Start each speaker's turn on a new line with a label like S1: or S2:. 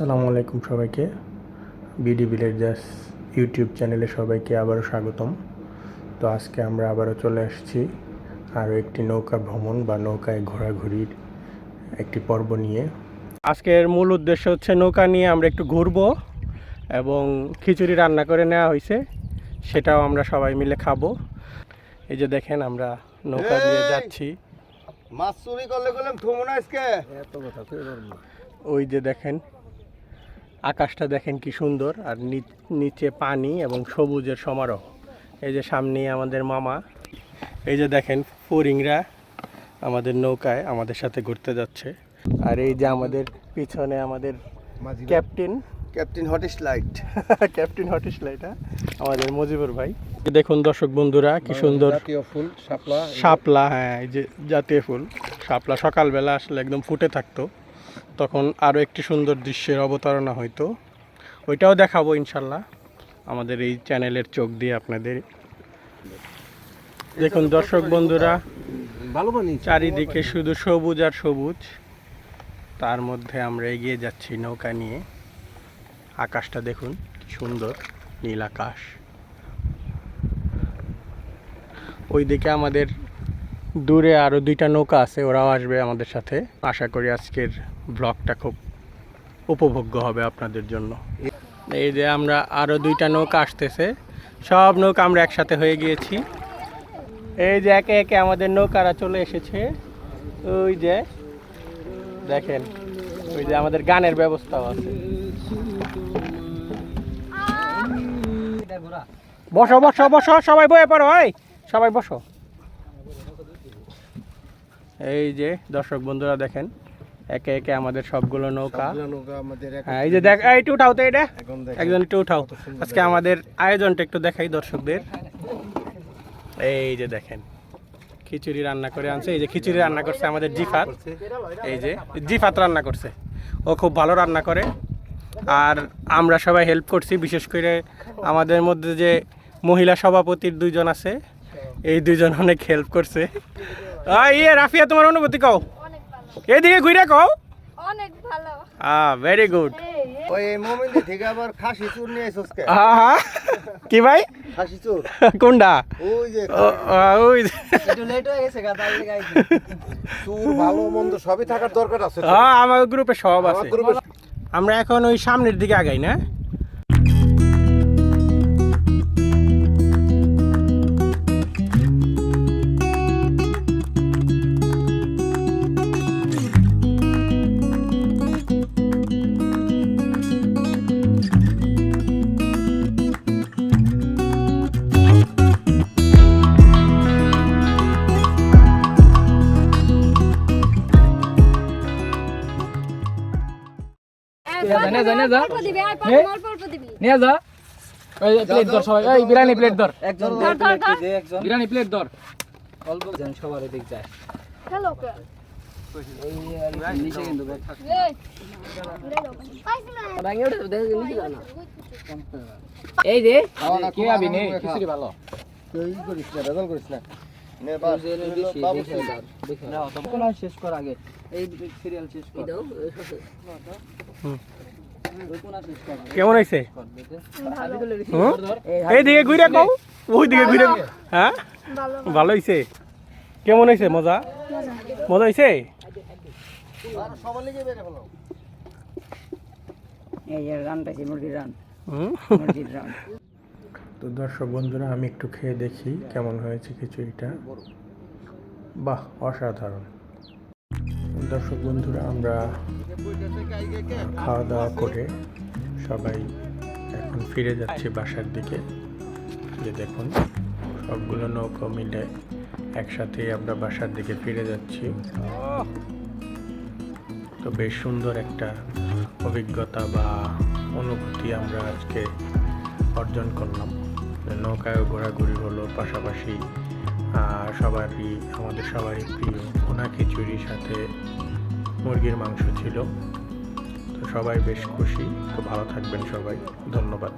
S1: আসসালামু আলাইকুম সবাইকে। বিডি ভিলেজার্স ইউটিউব চ্যানেলে সবাইকে আবারও স্বাগতম। তো আজকে আমরা আবারও চলে আসছি আরও একটি নৌকা ভ্রমণ বা নৌকায় ঘোরাঘুরির একটি পর্ব নিয়ে। আজকের মূল উদ্দেশ্য হচ্ছে নৌকা নিয়ে আমরা একটু ঘুরবো এবং খিচুড়ি রান্না করে নেওয়া হয়েছে সেটাও আমরা সবাই মিলে খাব। এই যে দেখেন আমরা নৌকা
S2: নিয়ে
S1: যাচ্ছি।
S2: মাছ চুরি করলে গেলাম থমো না আজকে।
S1: ওই যে দেখেন আকাশটা দেখেন কি সুন্দর আর নিচে পানি এবং সবুজের সমারোহ। এই যে সামনে আমাদের মামা এই যে দেখেন ফরিংরা আমাদের নৌকায় আমাদের সাথে ঘুরতে যাচ্ছে। আর এই যে আমাদের পিছনে আমাদের ক্যাপ্টেন।
S2: ক্যাপ্টেন হটিস লাইট।
S1: ক্যাপ্টেন হটিস লাইট আমাদের মজিবুর ভাই। দেখুন দর্শক বন্ধুরা কি সুন্দর
S2: জাতীয় ফুল শাপলা।
S1: শাপলা হ্যাঁ এই যে জাতীয় ফুল। শাপলা সকালবেলা আসলে একদম ফুটে থাকতো। তখন আরও একটি সুন্দর দৃশ্যের অবতারণা হয়তো ওইটাও দেখাবো ইনশাল্লাহ। আমাদের এই চ্যানেলের চোখ দিয়ে আপনাদের। দেখুন দর্শক বন্ধুরা, চারিদিকে শুধু সবুজ আর সবুজ। তার মধ্যে আমরা এগিয়ে যাচ্ছি নৌকা নিয়ে। আকাশটা দেখুন সুন্দর, নীল আকাশ। ওইদিকে আমাদের দূরে আরও দুইটা নৌকা আছে, ওরাও আসবে আমাদের সাথে। আশা করি আজকের ব্লগটা খুব উপভোগ্য হবে আপনাদের জন্য। এই যে আমরা আরও দুইটা নৌকা আসতেছে, সব নৌকা আমরা একসাথে হয়ে গিয়েছি। এই যে একে একে আমাদের নৌকারা চলে এসেছে। ওই যে, দেখেন, ওই যে আমাদের গানের ব্যবস্থাও আছে। বসো বসো বসো, সবাই বয়ে পড়ো ওই সবাই বসো। এই যে দর্শক বন্ধুরা দেখেন একে একে আমাদের সবগুলো নৌকা। হ্যাঁ এই যে দেখ এই একটু উঠাও তো এটা। একজন একটু উঠাও। আজকে আমাদের আয়োজনটা একটু দেখাই দর্শকদের। এই যে দেখেন খিচুড়ি রান্না করে আনছে। এই যে খিচুড়ি রান্না করছে আমাদের জিফাত। এই যে জিফাত রান্না করছে। ও খুব ভালো রান্না করে। আর আমরা সবাই হেল্প করছি বিশেষ করে আমাদের মধ্যে যে মহিলা সভাপতির দুইজন আছে এই দুইজন অনেক হেল্প করছে। ইয়ে রাফিয়া তোমার অনুভূতি কও।
S3: অনেক ভালো
S1: এইদিকে ঘুরে কও।
S3: অনেক ভালো।
S1: আহ ভেরি গুড
S2: ওই মোমেন থেকে আবার খাসি চুর নিয়ে এসোস কে?
S1: হ্যাঁ কি ভাই?
S2: খাসি চুর।
S1: কোনটা?
S2: ওই যে
S1: ও, আহ, ওই যে।
S2: চুর ভালো মন্দ সবই থাকার দরকার আছে
S1: হ্যাঁ আমার গ্রুপে সব আছে। আমরা এখন ওই সামনের দিকে আগাই না?
S3: জানে জানে যা
S4: যা। ওই প্লেট ধর সবাই। এই বিরিয়ানি প্লেট ধর।
S3: ধর ধর ধর।
S4: বিরিয়ানি প্লেট ধর। অল্প যেন সবার এদিক যায়।
S3: হ্যালো
S4: এই নিচে কিন্তু
S3: এই।
S4: এই যে কে আবি নে খিচুড়ি ভালো।
S2: তুই করিস না রেজাল করিস না। নে বাস বাবু
S4: কোন শেষ কর আগে। এই সিরিয়াল শেষ কর।
S1: কেমন হয়েছে?
S4: ভালো
S1: এই দিকে ঘুরে কও। ওই দিকে ঘুরে হ্যাঁ?
S3: ভালো
S1: ভালো হয়েছে কেমন হয়েছে মজা? মজা হয়েছে
S2: সবার লিগে বেরে ফেলো
S4: এই যে রান পাইছি মুরগির রান।
S1: হুম? তো দর্শক বন্ধুরা আমি একটু খেয়ে দেখি কেমন হয়েছে খিচুড়িটা। বাহ অসাধারণ। দর্শক বন্ধুরা আমরা খাওয়া দাওয়া করে সবাই এখন ফিরে যাচ্ছি বাসার দিকে। যে দেখুন, সবগুলো নৌকো মিলে একসাথেই আমরা বাসার দিকে ফিরে যাচ্ছি। তো বেশ সুন্দর একটা অভিজ্ঞতা বা অনুভূতি আমরা আজকে অর্জন করলাম। নৌকায় ঘোরাঘুরি হলো, পাশাপাশি সবারই, আমাদের সবারই প্রিয় ভুনা খিচুড়ির সাথে মুরগির মাংস ছিল। তো সবাই বেশ খুশি। তো ভালো থাকবেন সবাই। ধন্যবাদ।